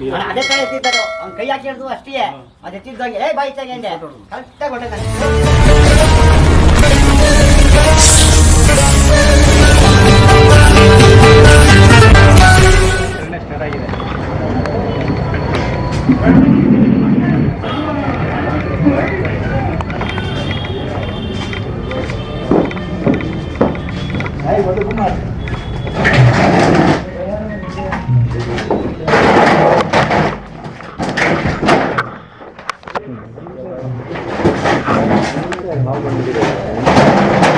ಅವ್ನು ಅದೇ ಕಡೆ ಎತ್ತಿದ್ದದು ಅವ್ನು ಕೈ ಹಾಕಿರೋದು ಅಷ್ಟೇ ಅದು ಎತ್ತಿದ್ದೋಗಿ ಏ ಬಾಯಿ ತೆಗೆಂದೆ ಕರೆಕ್ಟಾಗಿ ಹೊಟ್ಟೆ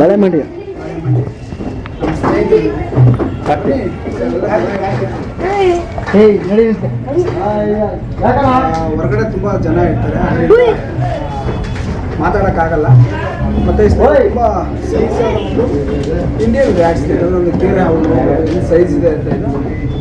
ಮಳೆ ಮಾಡಿ. ಹೊರಗಡೆ ತುಂಬಾ ಜನ ಇರ್ತಾರೆ. ಮಾತಾಡಕ್ಕಾಗಲ್ಲ. ಮತ್ತೆ ತುಂಬ ಸೈಜ್ ಇಂಡಿಯನ್ ಬ್ಯಾಟ್ಸ್ ಒಂದು ಕೇರೆ ಅವರು ಸೈಜ್ ಇದೆ ಅಂತ ಇದು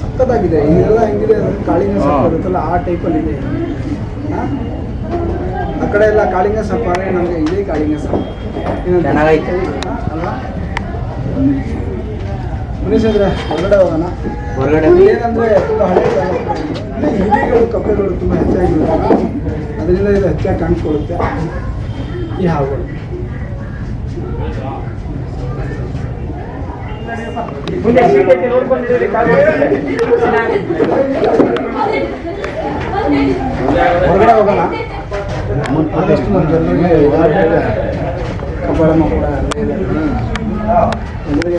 ಸಖತ್ತಾಗಿದೆ. ಇದೆಲ್ಲ ಹೆಂಗಿದೆ ಅಂದ್ರೆ ಕಾಳಿಂಗ ಸಪ್ಪ ಇರುತ್ತಲ್ಲ ಆ ಟೈಪಲ್ಲಿ ಇದೆ. ಹಾ? ಆ ಕಡೆ ಎಲ್ಲ ಕಾಳಿಂಗ ಸಫಾರಿ ನಮಗೆ ಇದೇ ಕಾಳಿಂಗ ಸಪ್ಪ. ಚೆನ್ನಾಗೈತೆ. ಅಲ್ಲ ಮನೀಶ್ ಅಂದ್ರೆ ಹೊರಗಡೆ ಹೋಗೋಣ. ಹೊರಗಡೆ? ಏನಂದರೆ ತುಂಬ ಹಳೆ ಕಪ್ಪೆಗಳು ತುಂಬ ಹೆಚ್ಚಾಗಿರುತ್ತೆ ಅದರಿಂದ ಇದು ಹೆಚ್ಚಾಗಿ ಕಾಣಿಸ್ಕೊಳ್ಳುತ್ತೆ. ಈ ಹಾವುಗಳು ಹೊರಗಡೆ ಹೋಗೋಣ ಆದಷ್ಟು ನಮ್ಮ ಜನರಿಗೆ ಎಲ್ಲರಿಗೆ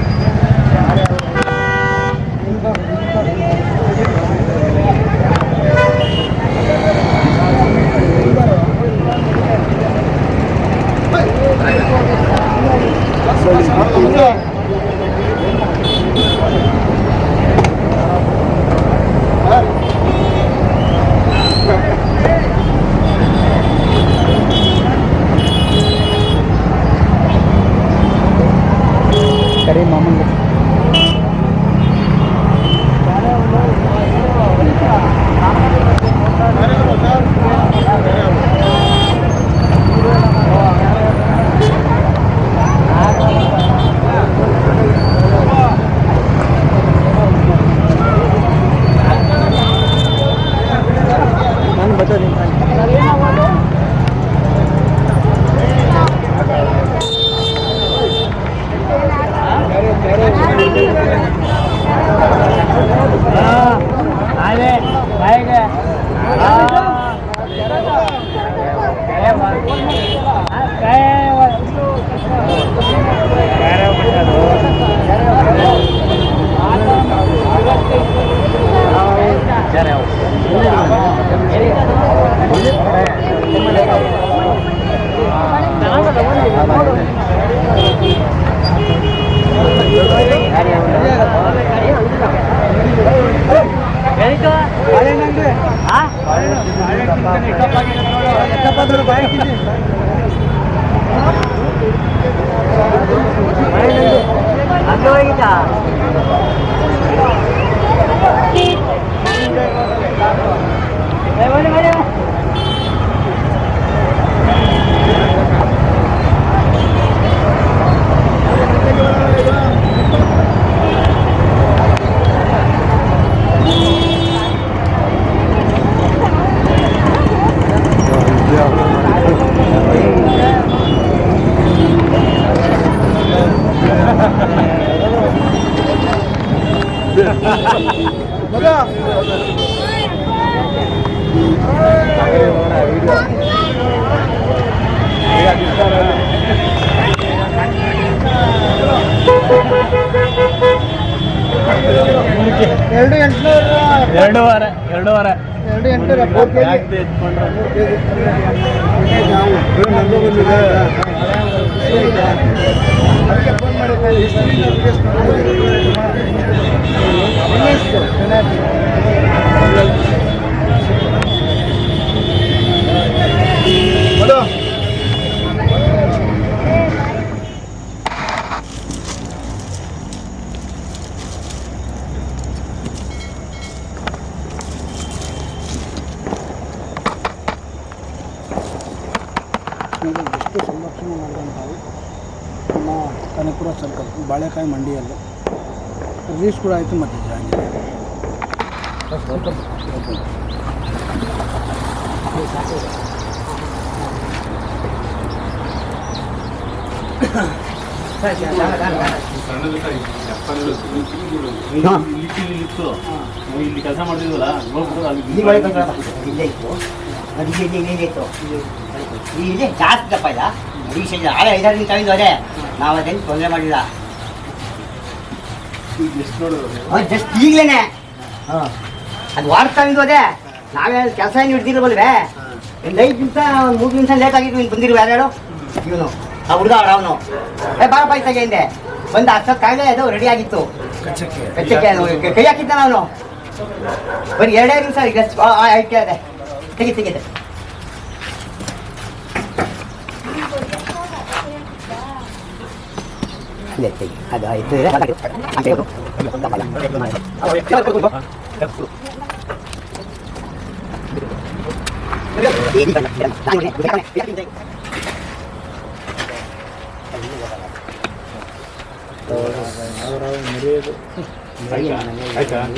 तो अरे नंदे हां अरे अरे कितने का पाके का पा दो भाई कितने अरे नंदे हम लोग ही था ए बोले बोले ಎರಡು ಎಂಟುನೂರ ಎರಡೂವರೆ ಎರಡೂವರೆ ಎರಡು ಎಂಟುನೂರ ಮೂರು ಕೆ ಜಿ ನಂದು ಬಂದಿದೆ ಅದಕ್ಕೆ ಫೋನ್ ಮಾಡಿದ್ದೆ ಹಲೋ ಎಷ್ಟು ಸಂರಕ್ಷಣೆ ಮಾಡಿದಂಥವು ನಮ್ಮ ಕನಕಪುರ ಸರ್ಕಲ್, ಬಾಳೆಕಾಯಿ ಮಂಡಿಯಲ್ಲಿ. ರಿಲೀಸ್ ಕೂಡ ಆಯಿತು ಮತ್ತೆ ಇಲ್ಲಿ ಕೆಲಸ ಮಾಡಿದ್ವಲ್ಲ ಇತ್ತು ಈ ಇಲ್ಲಿ ಜಾಸ್ತಿ. ದಪ್ಪ ಇಲ್ಲ ಸೈಜ್ ಆಳೆ ಐದಾರು ದಿನ ತಗೊಂಡು ಹೋದೆ ನಾವು ಅದೇನು ತೊಂದರೆ ಮಾಡಿಲ್ಲ ಜಸ್ಟ್ ಈಗಲೇ ಹಾಂ ಅದು ವಾರ ತಗೊಂಡು ಅದೇ ನಾವೇ ಕೆಲಸ ಏನು ಹಿಡ್ದಿರಬಲ್ವೇ ಒಂದು ಐದು ನಿಮಿಷ ಒಂದು ಮೂರು ನಿಮಿಷ ಲೇಟ್ ಆಗಿದ್ದು ನೀನು ಬಂದಿರು ಯಾರು ಇವನು ಆ ಹುಡುಗ ಅವನು ಏ ಬಾರ ಇತ್ತಾಗೆ ಹಿಂದೆ ಬಂದು ಹತ್ತು ಕಾಯಿಲೆ ಅದು ರೆಡಿ ಆಗಿತ್ತು ಕಚ್ಚಕ್ಕೆ ಕಚ್ಚಕ್ಕೆ ಅದು ಕೈ ಹಾಕಿದ್ದ ಅವನು ಬರೀ ಎರಡೇ ನಿಮಿಷ ಈಗ ಆಯ್ಕೆ ಅದೇ ತೆಗಿ ತೆಗಿದೆ Siete. Ada itu ya. Sampai itu. Ahí está. Ahí está.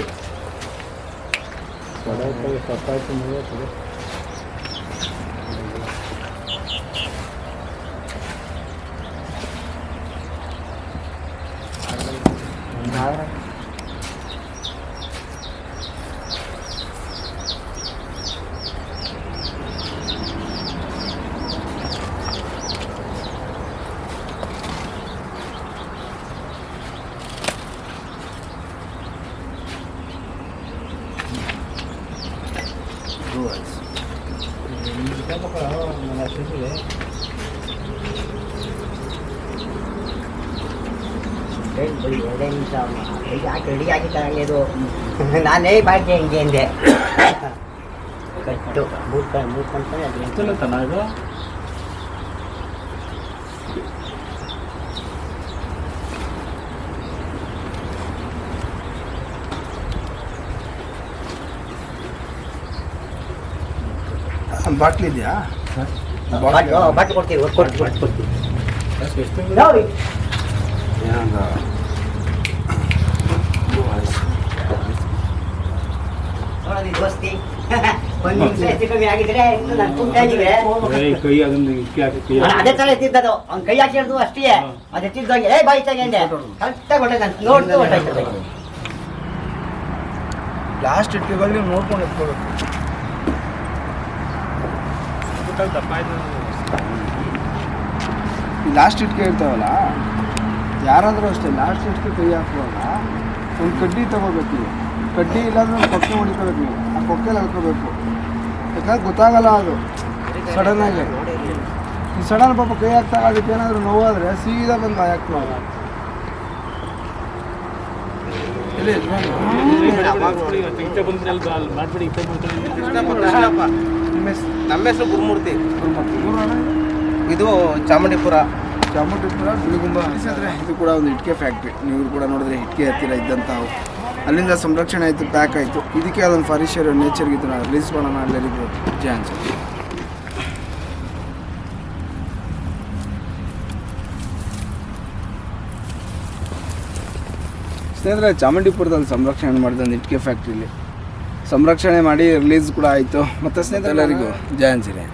ಅಲ್ಲೇ ತೆಗಿ ಅದು ಆಯ್ತು ಆಯ್ತಾ ಎರಡೇ ನಿಮಿಷ ಯಾಕೆ ರೆಡಿ ಇದು ನಾನೇ ಬಾಕಿ ಹಿಂಗೆ ಅಂದೆ ಕಟ್ಟು ಮೂರ್ಕ ಮೂರ್ಕೊಂಡ್ರೆ ಅದು ಎಂತ ಎಷ್ಟಲ್ಲ ತನ ಇದು ಬಾಟ್ಲಿ ಕೊಡ್ತೀವಿ. ಕೊಡ್ತೀವಿ ಕೊಡ್ತೀವಿ. ನೋಡಿ ನೋಡೋದು ಇದು ದೋಸ್ತಿ ಒಂದು ನಿಮಿಷ ಹೆಚ್ಚು ಕಮ್ಮಿ ಆಗಿದ್ರೆ ಇನ್ನು ನಾನು ಕುಂಟಾಗಿದೆ ಕೈ ಅದನ್ನ ಇಕ್ಕಿ ಹಾಕಿ ಕೈ ನಾನು ಅದೇ ತರ ಎತ್ತಿದ್ದದು ಅವ್ನು ಕೈ ಹಾಕಿರೋದು ಅಷ್ಟೇ ಅದು ಎತ್ತಿದ್ದೋಗಿ ಏ ಬಾಯಿ ತಗೊಂಡೆ ಕರೆಕ್ಟಾಗಿ ಹೊಟ್ಟೆ ನಾನು ನೋಡ್ತು ಹೊಟ್ಟೆ ಲಾಸ್ಟ್ ಇಟ್ಕೊಳ್ಳಿ ನೀವು ನೋಡ್ಕೊಂಡು ಎತ್ಕೋಬೇಕು ದಪ್ಪ ಆಯ್ತು ಈ ಲಾಸ್ಟ್ ಇಟ್ಕೆ ಇರ್ತಾವಲ್ಲ ಯಾರಾದರೂ ಅಷ್ಟೇ ಲಾಸ್ಟ್ ಎಷ್ಟು ಕೈ ಹಾಕುವಾಗ ಒಂದು ಕಡ್ಡಿ ತಗೋಬೇಕು ನೀವು. ಕಡ್ಡಿ ಇಲ್ಲಾಂದ್ರೆ ಒಂದು ಕೊಕ್ಕೆ ಹೊಡಿಕೋಬೇಕು ನೀವು. ಆ ಕೊಕ್ಕೆಲಿ ಹಾಕೋಬೇಕು. ಯಾಕಂದ್ರೆ ಗೊತ್ತಾಗಲ್ಲ ಅದು. ಸಡನ್ನಾಗಿ ಈ ಸಡನ್ ಪಾಪ ಕೈ ಹಾಕ್ತಾಗ ಅದಕ್ಕೆ ಏನಾದರೂ ನೋವಾದರೆ ಸೀದಾ ಬಂದು ಕೈ ಬಂದ್ರೆ ನಿಮ್ಮ ಹೆಸರು ಗುರುಮೂರ್ತಿ. ಇದು ಚಾಮುಂಡಿಪುರ. ಚಾಮುಂಡಿಪುರ ಬಿಳಿಗುಂಬ ಇದು ಕೂಡ ಒಂದು ಇಟ್ಕೆ ಫ್ಯಾಕ್ಟ್ರಿ ನೀವು ಕೂಡ ನೋಡಿದ್ರೆ ಇಟ್ಕೆ ಹತ್ತಿರ ಇದ್ದಂಥವು. ಅಲ್ಲಿಂದ ಸಂರಕ್ಷಣೆ ಆಯಿತು ಪ್ಯಾಕ್ ಆಯಿತು. ಇದಕ್ಕೆ ಅದೊಂದು ಫಾರಿಶರ್ ನೇಚರ್ಗೆ ಇದನ್ನ ರಿಲೀಸ್ ಮಾಡೋಣ ಎಲ್ಲರಿಗೂ ಚಾನ್ಸ್ ಸ್ನೇಹಿತರೆ ಚಾಮುಂಡಿಪುರದಲ್ಲಿ ಸಂರಕ್ಷಣೆ ಮಾಡಿದ ಒಂದು ಇಟ್ಕೆ ಫ್ಯಾಕ್ಟ್ರಿಲಿ ಸಂರಕ್ಷಣೆ ಮಾಡಿ ರಿಲೀಸ್ ಕೂಡ ಆಯಿತು. ಮತ್ತು ಸ್ನೇಹಿತರೆ ಎಲ್ಲರಿಗೂ ಜಯ ಅನ್ಸಿರಿ